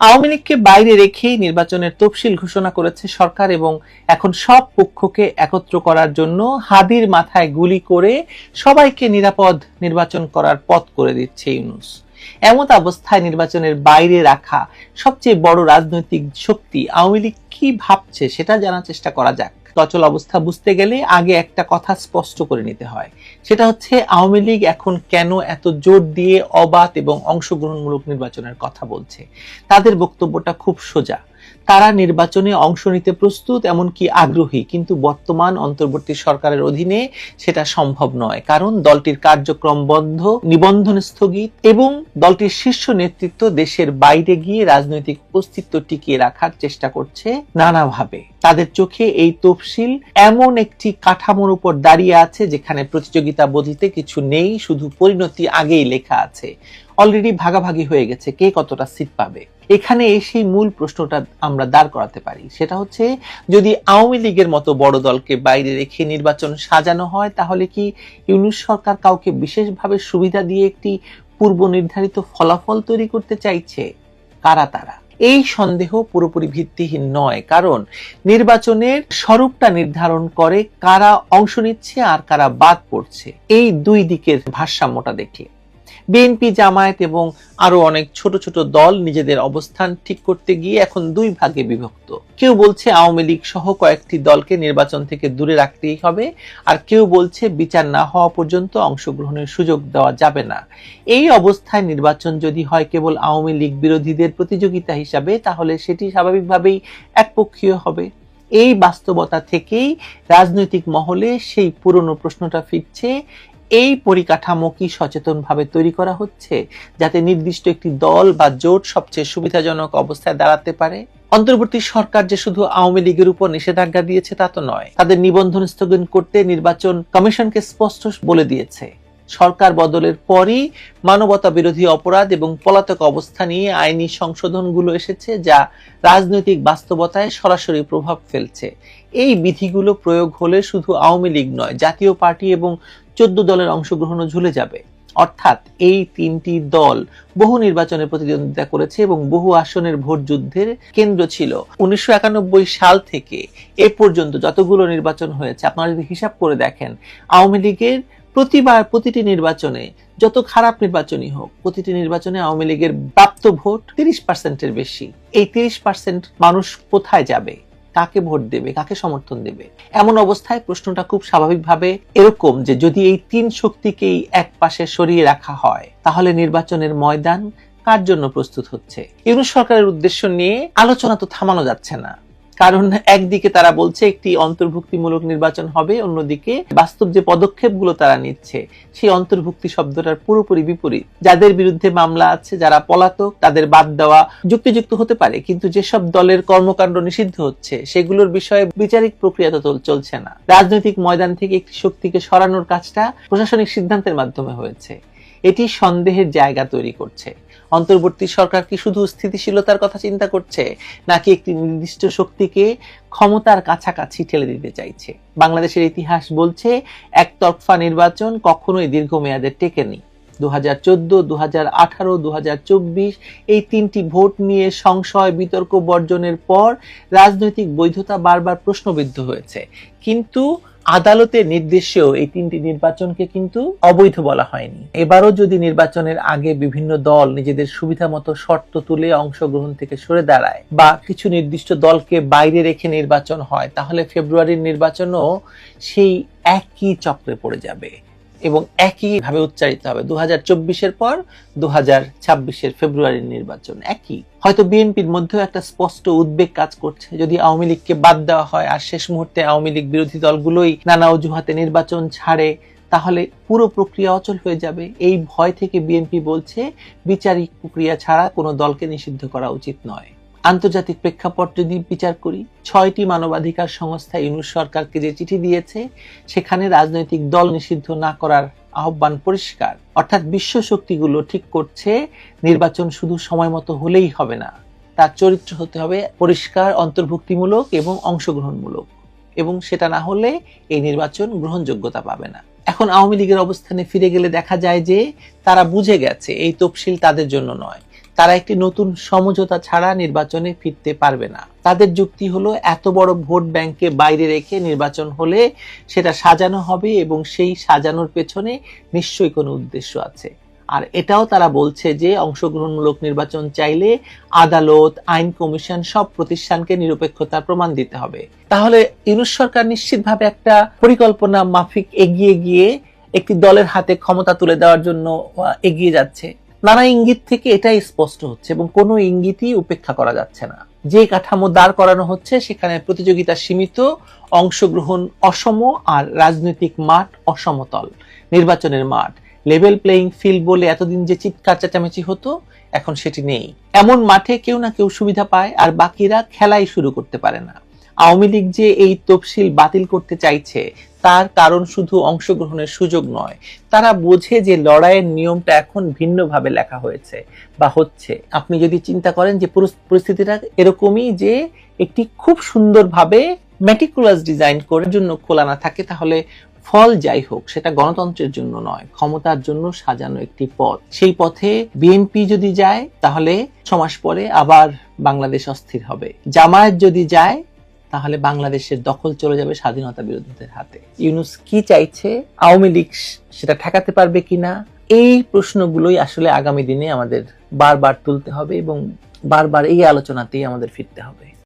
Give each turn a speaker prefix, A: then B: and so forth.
A: আওয়ামী লীগকে বাইরে রেখেই নির্বাচনের তফসিল ঘোষণা করেছে সরকার এবং এখন সব পক্ষকে একত্র করার জন্য হাদির মাথায় গুলি করে সবাইকে নিরাপদ নির্বাচন করার পথ করে দিচ্ছে ইউনুস। এমত অবস্থায় নির্বাচনের বাইরে রাখা সবচেয়ে বড় রাজনৈতিক শক্তি আওয়ামী লীগ কি ভাবছে সেটা জানার চেষ্টা করা যাক। অচল অবস্থা বুঝতে গেলে আগে একটা কথা স্পষ্ট করে নিতে হয়। সেটা হচ্ছে আওয়ামী লীগ এখন কেন এত জোর দিয়ে অবাধ এবং অংশগ্রহণমূলক নির্বাচনের কথা বলছে? তাদের বক্তব্যটা খুব সোজা। তারা নির্বাচনে অংশ নিতে প্রস্তুত, এমনকি আগ্রহী। কিন্তু বর্তমান অন্তর্বর্তী সরকারের অধীনে সেটা সম্ভব নয়। কারণ দলটির কার্যক্রম বন্ধ, নিবন্ধন স্থগিত এবং দলটির শীর্ষ নেতৃত্ব দেশের বাইরে গিয়ে রাজনৈতিক অস্তিত্ব টিকিয়ে রাখার চেষ্টা করছে নানাভাবে। তাদের চোখে এই তফসিল এমন একটি কাঠামোর উপর দাঁড়িয়ে আছে যেখানে প্রতিযোগিতা বলতে কিছু নেই, শুধু পরিণতি আগেই লেখা আছে। অলরেডি ভাগাভাগি হয়ে গেছে, কে কতটা সিট পাবে? এখানে এসেই মূল প্রশ্নটা আমরা দাঁড় করাতে পারি। সেটা হচ্ছে, যদি আওয়ামী লীগের মতো বড় দলকে বাইরে রেখে নির্বাচন সাজানো হয়, তাহলে কি ইউনুস সরকার কাউকে বিশেষভাবে সুবিধা দিয়ে একটি পূর্ব নির্ধারিত ফলাফল তৈরি করতে চাইছে? কারা তারা? এই সন্দেহ পুরোপুরি ভিত্তিহীন নয়, কারণ নির্বাচনের স্বরূপটা নির্ধারণ করে কারা অংশ নিচ্ছে আর কারা বাদ পড়ছে। এই দুই দিকের ভারসাম্যটা দেখলে। বিএনপি জামায়াত এবং আরও অনেক ছোট ছোট দল নিজেদের অবস্থান ঠিক করতে গিয়ে এখন দুই ভাগে বিভক্ত। কেউ বলছে আওয়ামী লীগ সহ কয়েকটি দলকে নির্বাচন থেকে দূরে রাখতেই হবে, আর কেউ বলছে বিচার না হওয়া পর্যন্ত অংশগ্রহণের সুযোগ দেওয়া যাবে না। এই অবস্থায় নির্বাচন যদি হয় কেবল আওয়ামী লীগ বিরোধীদের প্রতিযোগিতা হিসাবে, তাহলে সেটি স্বাভাবিকভাবেই একপক্ষীয় হবে। এই বাস্তবতা থেকেই রাজনৈতিক মহলে সেই পুরনো প্রশ্নটা ফিরছে এই পরিকাঠামো কি সচেতনভাবে তৈরি করা হচ্ছে যাতে নির্দিষ্ট একটি দল বা জোট সবচেয়ে সুবিধাজনক অবস্থায় দাঁড়াতে পারে? অন্তর্বর্তী সরকার যে শুধু আওয়ামী লীগের উপর নিষেধাজ্ঞা দিয়েছে তা তো নয়, তাদের নিবন্ধন স্থগন করতে নির্বাচন কমিশনকে স্পষ্ট বলে দিয়েছে। সরকার বদলের পরই মানবতা বিরোধী অপরাধ এবং পলাতক অবস্থা নিয়ে আইনি সংশোধনগুলো এসেছে যা রাজনৈতিক বাস্তবতায় সরাসরি প্রভাব ফেলছে। এই বিধিগুলো প্রয়োগ হলে শুধু আওয়ামী লীগ নয়, জাতীয় পার্টি এবং চোদ্দ দলের অংশগ্রহণও ঝুলে যাবে। অর্থাৎ এই তিনটি দল বহু নির্বাচনে প্রতিদ্বন্দ্বিতা করেছে এবং বহু আসনের ভোট যুদ্ধের কেন্দ্র ছিল। উনিশশো একানব্বই সাল থেকে এ পর্যন্ত যতগুলো নির্বাচন হয়েছে, আপনারা যদি হিসাব করে দেখেন, আওয়ামী লীগের প্রতিবার প্রতিটি নির্বাচনে যত খারাপ নির্বাচনই হোক, প্রতিটি নির্বাচনে আওয়ামী লীগের প্রাপ্ত ভোট তিরিশ পার্সেন্টের বেশি। এই তিরিশ পার্সেন্ট মানুষ কোথায় যাবে? কাকে ভোট দেবে, কাকে সমর্থন দেবে? এমন অবস্থায় প্রশ্নটা খুব স্বাভাবিকভাবে এরকম যে, যদি এই তিন শক্তিকেই এক পাশে সরিয়ে রাখা হয়, তাহলে নির্বাচনের ময়দান কার জন্য প্রস্তুত হচ্ছে? ইউনুস সরকারের উদ্দেশ্য নিয়ে আলোচনা তো থামানো যাচ্ছে না। কারণ একদিকে তারা বলছে একটি অন্তর্ভুক্তিমূলক নির্বাচন হবে, অন্যদিকে বাস্তব যে পদক্ষেপগুলো তারা নিচ্ছে, সেই অন্তর্ভুক্তি শব্দটার পুরোপুরি বিপরীত। যাদের বিরুদ্ধে মামলা আছে, যারা পলাতক, তাদের বাদ দেওয়া যুক্তিযুক্ত হতে পারে, কিন্তু যেসব দলের কর্মকাণ্ড নিষিদ্ধ হচ্ছে, সেগুলোর বিষয়ে বিচারিক প্রক্রিয়া তো চলছে না। রাজনৈতিক ময়দান থেকে একটি শক্তিকে সরানোর কাজটা প্রশাসনিক সিদ্ধান্তের মাধ্যমে হয়েছে। এটি সন্দেহের জায়গা তৈরি করছে। অন্তর্বর্তী সরকার কি শুধু স্থিতিশীলতার কথা চিন্তা করছে, নাকি একটি নির্দিষ্ট শক্তিকে ক্ষমতার কাছাকাছি ঠেলে দিতে চাইছে? বাংলাদেশের ইতিহাস বলছে, একতরফা নির্বাচন কখনোই দীর্ঘমেয়াদে টেকেনি। দু হাজার চোদ্দ দু হাজার আঠারো দু হাজার চব্বিশ, এই তিনটি ভোট নিয়ে সংশয়, বিতর্ক, বর্জনের পর রাজনৈতিক বৈধতা বারবার প্রশ্নবিদ্ধ হয়েছে। কিন্তু আদালতের নির্দেশেও এই তিনটি নির্বাচনকে কিন্তু অবৈধ বলা হয়নি। এবারও যদি নির্বাচনের আগে বিভিন্ন দল নিজেদের সুবিধা মতো শর্ত তুলে অংশগ্রহণ থেকে সরে দাঁড়ায় বা কিছু নির্দিষ্ট দলকে বাইরে রেখে নির্বাচন হয়, তাহলে ফেব্রুয়ারির নির্বাচনও সেই একই চক্রে পড়ে যাবে। এবং একই ভাবে উচ্চারিত হবে। দু হাজার চব্বিশের পর দু হাজার ছাব্বিশের ফেব্রুয়ারির নির্বাচন একই। হয়তো বিএনপির মধ্যেও একটা স্পষ্ট উদ্বেগ কাজ করছে। যদি আওয়ামী লীগকে বাদ দেওয়া হয় আর শেষ মুহূর্তে আওয়ামী লীগ বিরোধী দলগুলোই নানা অজুহাতে নির্বাচন ছাড়ে, তাহলে পুরো প্রক্রিয়া অচল হয়ে যাবে। এই ভয় থেকে বিএনপি বলছে, বিচারিক প্রক্রিয়া ছাড়া কোনো দলকে নিষিদ্ধ করা উচিত নয়। আন্তর্জাতিক প্রেক্ষাপট যদি বিচার করি, ছয়টি মানবাধিকার সংস্থা ইউনুস সরকারকে যে চিঠি দিয়েছে, সেখানে রাজনৈতিক দল নিষিদ্ধ না করার আহ্বান পরিষ্কার। অর্থাৎ বিশ্ব শক্তিগুলো ঠিক করছে, নির্বাচন শুধু সময় মতো হলেই হবে না। তার চরিত্র হতে হবে পরিষ্কার, অন্তর্ভুক্তিমূলক এবং অংশগ্রহণমূলক। এবং সেটা না হলে এই নির্বাচন গ্রহণযোগ্যতা পাবে না। এখন আওয়ামী লীগের অবস্থানে ফিরে গেলে দেখা যায় যে, তারা বুঝে গেছে, এই তফসিল তাদের জন্য নয়। তারা একটি নতুন সমঝোতা ছাড়া নির্বাচনে ফিরতে পারবে না। তাদের যুক্তি হলো, এত বড় ভোট ব্যাংকে বাইরে রেখে নির্বাচন হলে সেটা সাজানো হবে এবং সেই সাজানোর পেছনে নিশ্চয়ই কোনো উদ্দেশ্য আছে। আর এটাও তারা বলছে যে, অংশগ্রহণমূলক নির্বাচন চাইলে আদালত, আইন কমিশন সব প্রতিষ্ঠানকে নিরপেক্ষতার প্রমাণ দিতে হবে। তাহলে ইউনুস সরকার নিশ্চিতভাবে একটা পরিকল্পনা মাফিক এগিয়ে গিয়ে একটি দলের হাতে ক্ষমতা তুলে দেওয়ার জন্য এগিয়ে যাচ্ছে। নানা ইঙ্গিত থেকে এটাই স্পষ্ট হচ্ছে এবং কোনো ইঙ্গিতই উপেক্ষা করা যাচ্ছে না। যে কাঠামো দাঁড় করানো হচ্ছে, সেখানে প্রতিযোগিতা সীমিত, অংশগ্রহণ অসম আর রাজনৈতিক মাঠ অসমতল। নির্বাচনের মাঠ লেভেল প্লেইং ফিল্ড বলে এতদিন যে চিৎকার চেঁচামেচি হতো, এখন সেটি নেই। এমন মাঠে কেউ না কেউ সুবিধা পায় আর বাকিরা খেলাই শুরু করতে পারে না। আওয়ামী লীগ যে এই তফসিল বাতিল করতে চাইছে, তার কারণ শুধু অংশগ্রহণের সুযোগ নয়, তারা বোঝে যে লড়াইয়ের নিয়মটা এখন ভিন্নভাবে লেখা হয়েছে বা হচ্ছে। আপনি যদি চিন্তা করেন যে পরিস্থিতিটা এরকমই যে একটি খুব সুন্দরভাবে ম্যাটিকুলাস ডিজাইন করার জন্য খোলা না থাকে, তাহলে ফল যাই হোক, সেটা গণতন্ত্রের জন্য নয়, ক্ষমতার জন্য সাজানো একটি পথ। সেই পথে বিএনপি যদি যায়, তাহলে ছমাস পরে আবার বাংলাদেশ অস্থির হবে। জামায়াত যদি যায় তাহলে বাংলাদেশের দখল চলে যাবে স্বাধীনতা বিরোধীদের হাতে। ইউনুস কি চাইছে? আওয়ামী লীগ সেটা ঠেকাতে পারবে কিনা? এই প্রশ্নগুলোই আসলে আগামী দিনে আমাদের বারবার তুলতে হবে এবং বারবার এই আলোচনাতেই আমাদের ফিরতে হবে।